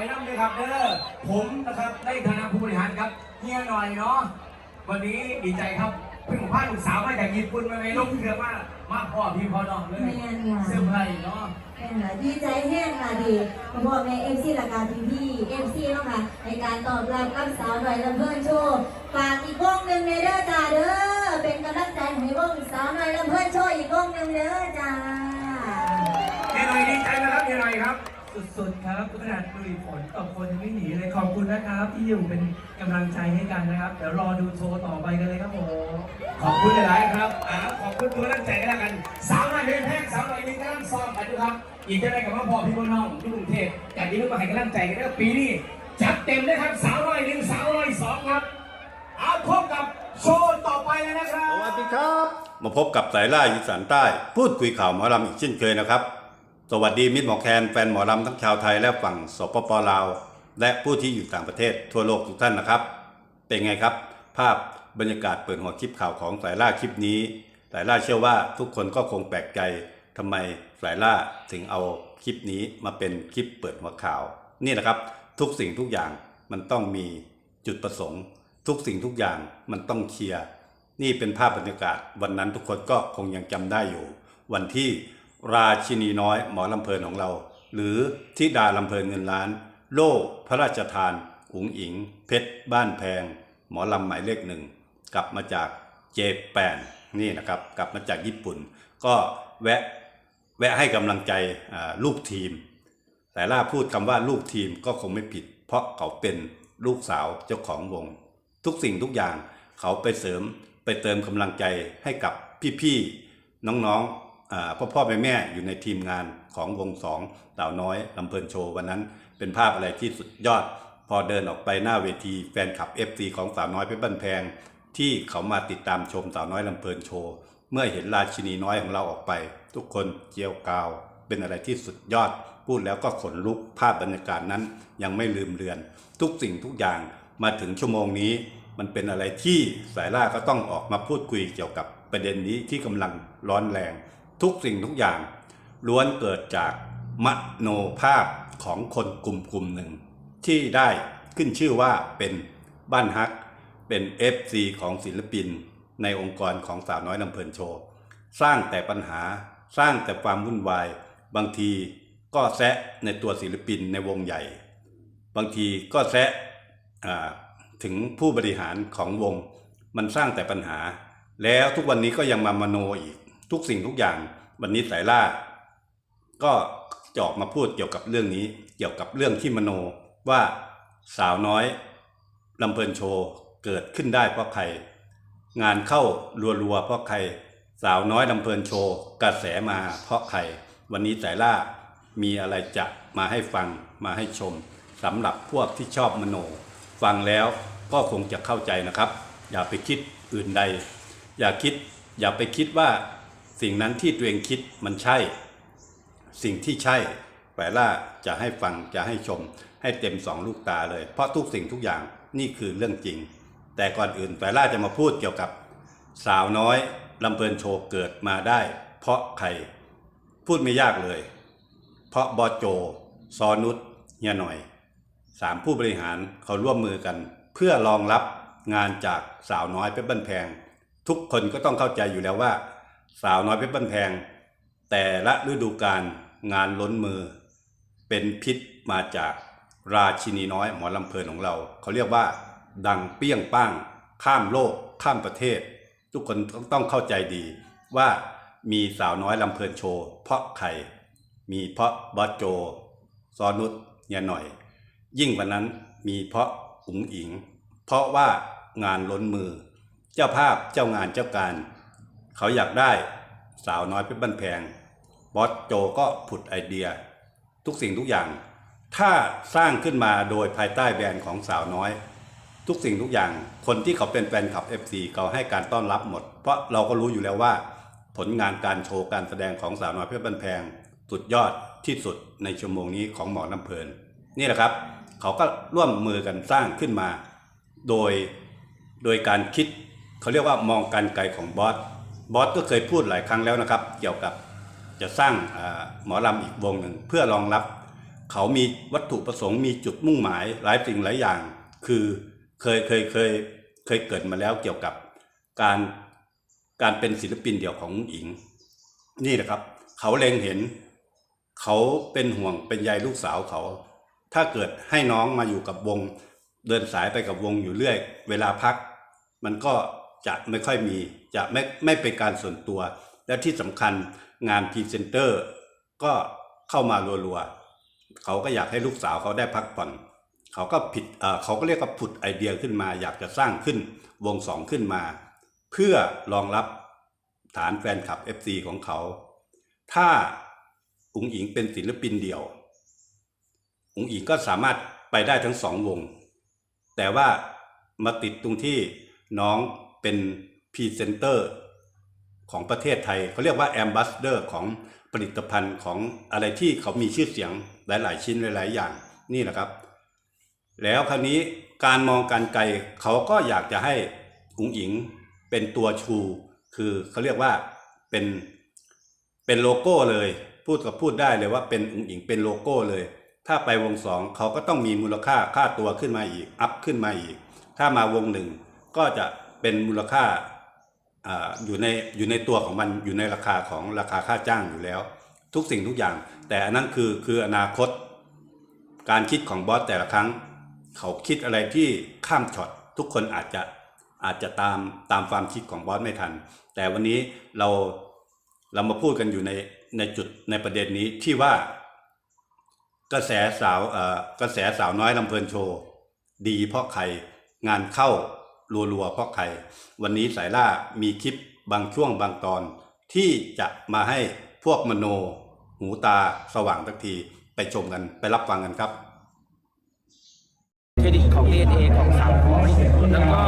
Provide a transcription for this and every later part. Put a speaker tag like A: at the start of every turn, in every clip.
A: ไปนั่เลยครับเด้อผมนะครับได้ฐานะผู้บริหารครับเฮียหน่อยเนาะวันนี้ดีใจครับเพิ่งพาลูกสาวมาจากญี่ปุ่นมาไหมลงเรือว่ามาพ่อพี่พ่อน้องเลยเสื้อผ้าเนาะ
B: เนายดีใจแห้งค่ะดีพ่อแม่เอฟซีรายการพี่พี่เอฟซีเนาะค่ะในการตอบรับรับสาวหน่อยลำเพื่อนโชว์ฝากอีกวงหนึ่งในเด้อจ้าเด้อเป็นกำลังใจให้วงสาวหน่อยลำเพื่อนโชว์อีกวงหนึ่งเด้อจ้า
C: สุดๆครับขนาดลุยฝนตกคนยังไม่หนีเลยขอบคุณนะครับ ที่อยู่เป็นกำลังใจให้กันนะครับ เดี๋ยวรอดูโชว์ต่อไปกันเลยครับผม
A: ขอบคุณหลายๆครับอ่าขอบคุณตัวตั้งใจกันแล้วกันสาวหน้อยเพลงแพงสาวหน้อยมีกำลังซ้อมกันอยู่ครับ อีกจะได้กับว่าพ่อพี่พ่อน้องที่กรุงเทพจากที่ลูกมาให้กำลังใจกันแล้วปีนี้จัดเต็มเลยครับสาวน้อยหนึ่งสาวน้อยสองครับเอาพบกับโชว์ต่อไปเลยนะครับ
D: สวัสดีครับ มาพบกับสายล่าอีสานใต้ พูดคุยข่าวหมอลำอีกเช่นเคยนะครับ สวัสดีมิตรหมอแคนแฟนหมอลำทั้งชาวไทยและฝั่งสปปลาว และผู้ที่อยู่ต่างประเทศทั่วโลกทุกท่านนะครับ เป็นไงครับ ภาพบรรยากาศเปิดหัวคลิปข่าวของสายล่าคลิปนี้สายล่าเชื่อว่าทุกคนก็คงแปลกใจทำไมสายล่าถึงเอาคลิปนี้มาเป็นคลิปเปิดหัวข่าว นี่นะครับ ทุกสิ่งทุกอย่างมันต้องมีจุดประสงค์ ทุกสิ่งทุกอย่างมันต้องเคลียร์นี่เป็นภาพบรรยากาศ วันนั้นทุกคนก็คงยังจำได้อยู่ วันที่ ราชินีน้อยหมอลำเพลินของเรา หรือทิดาลำเพลินเงินล้าน โล่พระราชทาน อุ๋งอิง เพชร บ้านแพง หมอลำหมายเลขหนึ่ง กลับมาจากเจแปนนี่นะครับ กลับมาจากญี่ปุ่น ก็แวะแวะให้กำลังใจลูกทีม แต่ล่าพูดคำว่าลูกทีมก็คงไม่ผิด เพราะเขาเป็นลูกสาวเจ้าของวง ทุกสิ่งทุกอย่างเขาไปเสริมไปเติมกำลังใจให้กับพี่ๆน้องๆ พ่อพ่อแม่แม่ๆอยู่ในทีมงานของวงสองสาวน้อยลำเพลินโชว์วันนั้นเป็นภาพอะไรที่สุดยอด พอเดินออกไปหน้าเวทีแฟนคลับ FC ของสาวน้อยเพชรบ้านแพง ที่เขามาติดตามชมสาวน้อยลำเพลินโชว์เมื่อเห็นราชินีน้อยของเราออกไป ทุกคนเจียวกาว เป็นอะไรที่สุดยอด พูดแล้วก็ขนลุกภาพบรรยากาศนั้น ยังไม่ลืมเลือน ทุกสิ่งทุกอย่างมาถึงชั่วโมงนี้ มันเป็นอะไรที่สายล่าก็ต้องออกมาพูดคุยเกี่ยวกับประเด็นนี้ที่กำลังร้อนแรง ทุกสิ่งทุกอย่าง ล้วนเกิดจากมโนภาพของคนกลุ่มกลุ่มหนึ่ง ที่ได้ขึ้นชื่อว่าเป็นบ้านฮัก เป็น FC ของศิลปิน ในองค์กรของสาวน้อยลำเพลินโชว์ สร้างแต่ปัญหาสร้างแต่ความวุ่นวาย บางทีก็แซะในตัวศิลปินในวงใหญ่ บางทีก็แซะถึงผู้บริหารของวง มันสร้างแต่ปัญหา แล้วทุกวันนี้ก็ยังมามโนอีก ทุกสิ่งทุกอย่าง วันนี้สายล่า ก็จะออกมาพูดเกี่ยวกับเรื่องนี้ เกี่ยวกับเรื่องที่มโนว่าสาวน้อยลำเพลินโชว์เกิดขึ้นได้เพราะใคร งานเข้ารัวๆเพราะใคร สาวน้อยลำเพลินโชว์กระแสมาเพราะใคร วันนี้สายล่ามีอะไรจะมาให้ฟังมาให้ชมสำหรับพวกที่ชอบมโน ฟังแล้วก็คงจะเข้าใจนะครับ อย่าไปคิดอื่นใด อย่าคิด อย่าไปคิดว่า สิ่งนั้นที่ตัวเองคิดมันใช่ สิ่งที่ใช่แปลล่าจะให้ฟังจะให้ชม ให้เต็มสองลูกตาเลย เพราะทุกสิ่งทุกอย่างนี่คือเรื่องจริง แต่ก่อนอื่นแปลล่าจะมาพูดเกี่ยวกับสาวน้อยลำเพลินโชว์เกิดมาได้ เพราะใครพูดไม่ยากเลย เพราะบอโจ ซอนุชเฮียหน่อยสามผู้บริหารเขาร่วมมือกัน เพื่อรองรับงานจากสาวน้อยเพชรบ้านแพง ทุกคนก็ต้องเข้าใจอยู่แล้วว่า สาวน้อยเพชรบ้านแพง แต่ละฤดูกาลงานล้นมือ เป็นพิษมาจากราชินีน้อยหมอลำเพลินของเรา เขาเรียกว่า ดังเปี้ยงป้าง ข้ามโลก ข้ามประเทศ ทุกคนต้องเข้าใจดี ว่ามีสาวน้อยลำเพลินโชว์ เพราะใครมีเพราะบอสโจ ซอนุชเนี่ยหน่อย ยิ่งกว่านั้นมีเพราะอุ๋งอิง เพราะว่างานล้นมือ เจ้าภาพเจ้างานเจ้าการ เขาอยากได้สาวน้อยเพชรบ้านแพง บอสโจก็ผุดไอเดีย ทุกสิ่งทุกอย่าง ถ้าสร้างขึ้นมาโดยภายใต้แบรนด์ของสาวน้อย ทุกสิ่งทุกอย่าง คนที่เขาเป็นแฟนคลับ FC เขาให้การต้อนรับหมด เพราะเราก็รู้อยู่แล้วว่า ผลงานการโชว์การแสดงของสาวน้อยเพชรบ้านแพง สุดยอดที่สุดในชั่วโมงนี้ของหมอลำเพลิน นี่แหละครับ เขาก็ร่วมมือกันสร้างขึ้นมา โดยโดยการคิดเขาเรียกว่ามองการไกลของบอส บอสก็เคยพูดหลายครั้งแล้วนะครับ เกี่ยวกับจะสร้างหมอลำอีกวงหนึ่งเพื่อรองรับ เขามีวัตถุประสงค์มีจุดมุ่งหมายหลายสิ่งหลายอย่าง คือเคยเคยเคยเคยเกิดมาแล้วเกี่ยวกับการการเป็นศิลปินเดี่ยวของอุ๋งอิง นี่แหละครับ เขาเล็งเห็น เขาเป็นห่วงเป็นใยลูกสาวเขา ถ้าเกิดให้น้องมาอยู่กับวง เดินสายไปกับวงอยู่เรื่อย เวลาพัก มันก็จะไม่ค่อยมี จะไม่ไม่เป็นการส่วนตัว และที่สำคัญงานพรีเซนเตอร์ก็เข้ามารัวๆเขาก็อยากให้ลูกสาวเขาได้พักผ่อนเขาก็ผิดเขาก็เรียกว่าผุดไอเดียขึ้นมา อยากจะสร้างขึ้นวงสองขึ้นมา เพื่อรองรับฐานแฟนคลับ FC ของเขา ถ้าอุ๋งอิงเป็นศิลปินเดี่ยวอุ๋งอิงก็สามารถไปได้ทั้งสองวง แต่ว่ามาติดตรงที่น้องเป็น พรีเซนเตอร์ของประเทศไทยเขาเรียกว่าแอมบ s สเดอร์ของผลิตภัณฑ์ของอะไรที่เขามีชื่อเสียงหลาย ๆ ชิ้นหลาย ๆ อย่างนี่แหละครับ แล้วคราวนี้การมองการไกลเขาก็อยากจะให้อุ๋งอิงเป็นตัวชู คือเขาเรียกว่าเป็นเป็นโลโก้เลย พูดกับพูดได้เลยว่าเป็นอุ๋งอิงเป็นโลโก้เลย ถ้าไปวงสองเขาก็ต้องมีมูลค่าค่าตัวขึ้นมาอีก อัพขึ้นมาอีก ถ้ามาวงหนึ่งก็จะเป็นมูลค่า อยู่ในอยู่ในตัวของมันอยู่ในราคาของราคาค่าจ้างอยู่แล้ว ทุกสิ่งทุกอย่าง แต่อันนั้นคือคืออนาคต การคิดของบอสแต่ละครั้ง เขาคิดอะไรที่ข้ามช็อตทุกคนอาจจะอาจจะตามตามความคิดของบอสไม่ทัน แต่วันนี้เราเรามาพูดกันอยู่ในในจุดในประเด็นนี้ที่ว่ากระแสสาวเอ่อกระแสสาวน้อยลำเพลินโชว์ ดีเพราะใครงานเข้า รัวๆเพราะใคร วันนี้สายล่ามีคลิปบางช่วงบางตอน ที่จะมาให้พวกมโน หูตาสว่างสักทีไปชมกันไปรับฟังกันครับ
C: เครดิตของ DNA ของสาวน้อยแล้วก็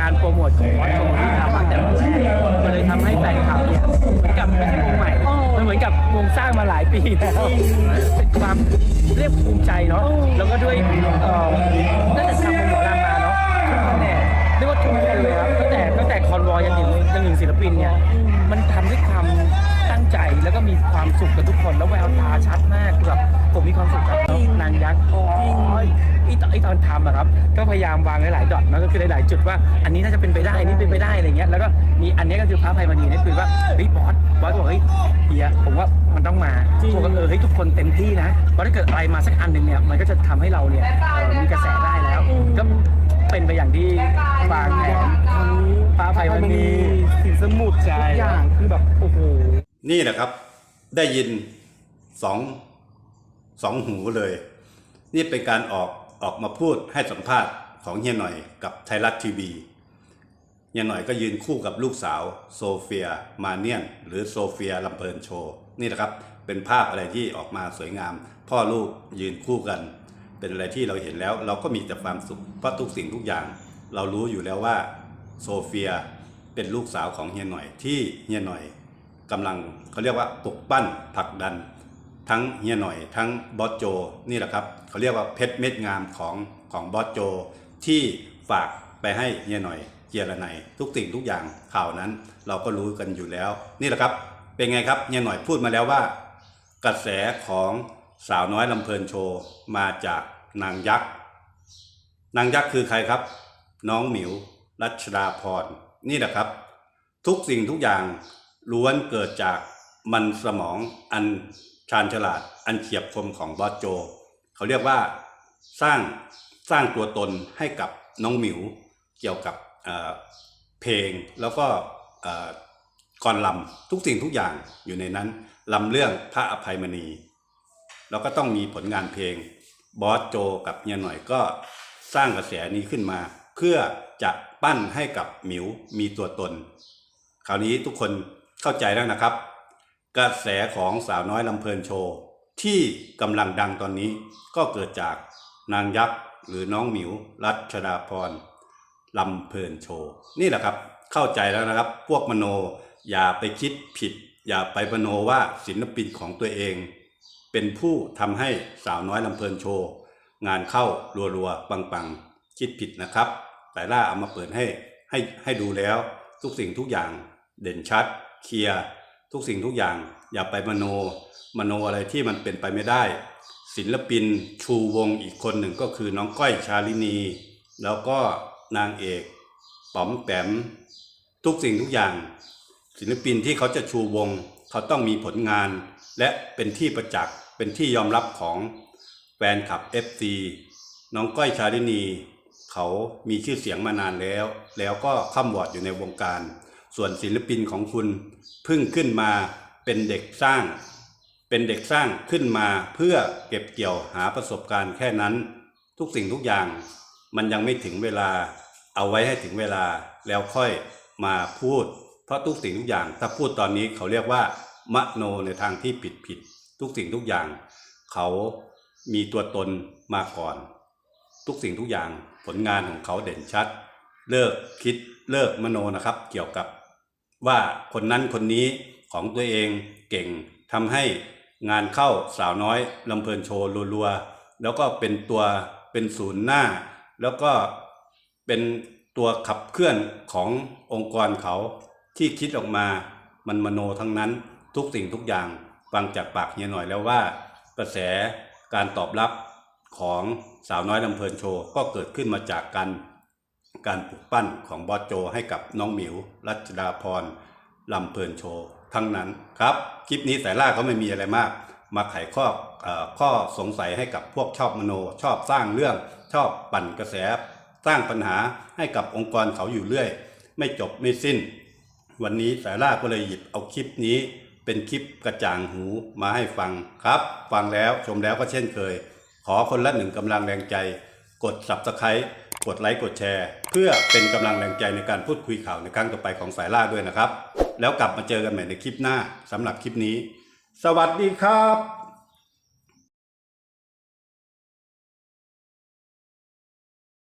C: การโปรโมทของวอตโที่ทำมาแต่ละแรกมันเลยทำให้แฟนคลับเนี่ยเหมือนกับไม่ใช่วงใหม่มันเหมือนกับวงสร้างมาหลายปีแล้วเป็นความเรียกภูมิใจเนาะแล้วก็ด้วยเอ่อตั้งแต่ทำ เรียกว่าทุกคนเลยครับตั้งแต่ตั้งแต่คอนวอยยันถึงยันถึงศิลปินเนี่ยมันทำด้วยความตั้งใจแล้วก็มีความสุขกับทุกคนแล้วแววตาชัดมากคือแบบผมมีความสุขกับนางยักษ์โอ้ยไอ้ตอนไอ้ตอนทำอะครับ ก็พยายามวางหลายๆดอทนะก็คือหลายๆจุดว่า อันนี้น่าจะเป็นไปได้อันนี้เป็นไปได้อะไรเงี้ยแล้วก็มีอันนี้ก็คือพระไพมณีนี่คือว่าเฮ้ยบอสบอสบอกเฮ้ยเฮียผมว่ามันต้องมาผมก็เออเฮ้ยทุกคนเต็มที่นะเพราะถ้าเกิดอะไรมาสักอันหนึ่งเนี่ยมันก็จะทำให้เราเนี่ยเอ่อมีกระแสได้แล้วก็ เป็นไปอย่างที่วางแผนพระไพมณีสินสมุดทุกอย่างคือแบบโอ้โห
D: นี่แหละครับ ได้ยินสองสองหูเลย นี่เป็นการออกออกมาพูดให้สัมภาษณ์ของเฮียหน่อยกับไทยรัฐทีวีเฮียหน่อยก็ยืนคู่กับลูกสาวโซเฟียมาเนียน หรือโซเฟียลำเพลินโชว์นี่นะครับ เป็นภาพอะไรที่ออกมาสวยงาม พ่อลูกยืนคู่กัน เป็นอะไรที่เราเห็นแล้วเราก็มีแต่ความสุขเพราะทุกสิ่งทุกอย่าง เรารู้อยู่แล้วว่าโซเฟียเป็นลูกสาวของเฮียหน่อยที่เฮียหน่อยกำลังเขาเรียกว่าปลุกปั้นผลักดัน ทั้งเฮียหน่อย ทั้งบอสโจนี่แหละครับเขาเรียกว่าเพชรเม็ดงามของของบอสโจ ที่ฝากไปให้เฮียหน่อยเจียระไนยทุกสิ่งทุกอย่างข่าวนั้น เราก็รู้กันอยู่แล้ว นี่แหละครับ เป็นไงครับเฮียหน่อยพูดมาแล้วว่า กระแสของ สาวน้อยลำเพลินโชว์มาจากนางยักษ์ นางยักษ์คือใครครับ น้องหมิว รัชดาพร นี่แหละครับ ทุกสิ่งทุกอย่างล้วนเกิดจากมันสมองอันชาญฉลาด อันเฉียบคมของบอสโจ เขาเรียกว่าสร้างสร้างตัวตนให้กับน้องหมิว เกี่ยวกับเพลงแล้วก็เอ่อกรลำทุกสิ่งทุกอย่างอยู่ในนั้นลำเรื่องพระอภัยมณี แล้วก็ต้องมีผลงานเพลงบอสโจกับเฮียหน่อยก็สร้างกระแสนี้ขึ้นมา เพื่อจะปั้นให้กับหมิวมีตัวตน คราวนี้ทุกคนเข้าใจแล้วนะครับ กระแสของสาวน้อยลำเพลินโชว์ที่กำลังดังตอนนี้ก็เกิดจากนางยักษ์หรือน้องหมิว รัชดาพรลำเพลินโชว์นี่แหละครับเข้าใจแล้วนะครับ พวกมโนอย่าไปคิดผิด อย่าไปมโนว่าศิลปินของตัวเอง เป็นผู้ทำให้สาวน้อยลำเพลินโชว์ งานเข้ารัวๆ ปังๆ คิดผิดนะครับ แต่ล่าเอามาเปิดให้ให้ให้ดูแล้ว ทุกสิ่งทุกอย่างเด่นชัด เคลียร์ทุกสิ่งทุกอย่าง อย่าไปมโน มโนอะไรที่มันเป็นไปไม่ได้ ศิลปินชูวงอีกคนหนึ่งก็คือน้องก้อยชาลินี แล้วก็นางเอกป๋อมแปมทุกสิ่งทุกอย่าง ศิลปินที่เขาจะชูวง เขาต้องมีผลงานและเป็นที่ประจักษ์ เป็นที่ยอมรับของแฟนคลับ FC น้องก้อยชาลินี เขามีชื่อเสียงมานานแล้ว แล้วก็ข้ามวอดอยู่ในวงการ ส่วนศิลปินของคุณเพิ่งขึ้นมาเป็นเด็กสร้าง เป็นเด็กสร้างขึ้นมาเพื่อเก็บเกี่ยวหาประสบการณ์แค่นั้น ทุกสิ่งทุกอย่างมันยังไม่ถึงเวลาเอาไว้ให้ถึงเวลาแล้วค่อยมาพูด เพราะทุกสิ่งทุกอย่างถ้าพูดตอนนี้เขาเรียกว่ามโนในทางที่ผิดผิด ทุกสิ่งทุกอย่าง เขามีตัวตนมาก่อน ทุกสิ่งทุกอย่างผลงานของเขาเด่นชัด เลิกคิดเลิกมโนนะครับ เกี่ยวกับว่าคนนั้นคนนี้ของตัวเองเก่งทำให้งานเข้าสาวน้อยลำเพลินโชว์รัวๆแล้วก็เป็นตัวเป็นศูนย์หน้า แล้วก็เป็นตัวขับเคลื่อนขององค์กรเขาที่คิดออกมามันมโนทั้งนั้นทุกสิ่งทุกอย่าง ฟังจากปากเฮียหน่อยแล้วว่า กระแสการตอบรับของสาวน้อยลำเพลินโชว์ก็เกิดขึ้นมาจากการการปลุกปั้นของบอสโจให้กับน้องหมิว รัชดาพรลำเพลินโชว์ทั้งนั้นครับ คลิปนี้สายล่าก็ไม่มีอะไรมาก มาไขข้อเออข้อสงสัยให้กับพวกชอบมโน ชอบสร้างเรื่องชอบปั่นกระแส สร้างปัญหาให้กับองค์กรเขาอยู่เรื่อย ไม่จบไม่สิ้น วันนี้สายล่าก็เลยหยิบเอาคลิปนี้ เป็นคลิปกระจ่างหูมาให้ฟังครับ ฟังแล้วชมแล้วก็เช่นเคย ขอคนละหนึ่งกำลังแรงใจ กด subscribe กดไลค์กดแชร์ เพื่อเป็นกำลังแรงใจในการพูดคุยข่าวในครั้งต่อไปของสายล่าด้วยนะครับ แล้วกลับมาเจอกันใหม่ในคลิปหน้าสำหรับคลิปนี้ สวัสดีครับ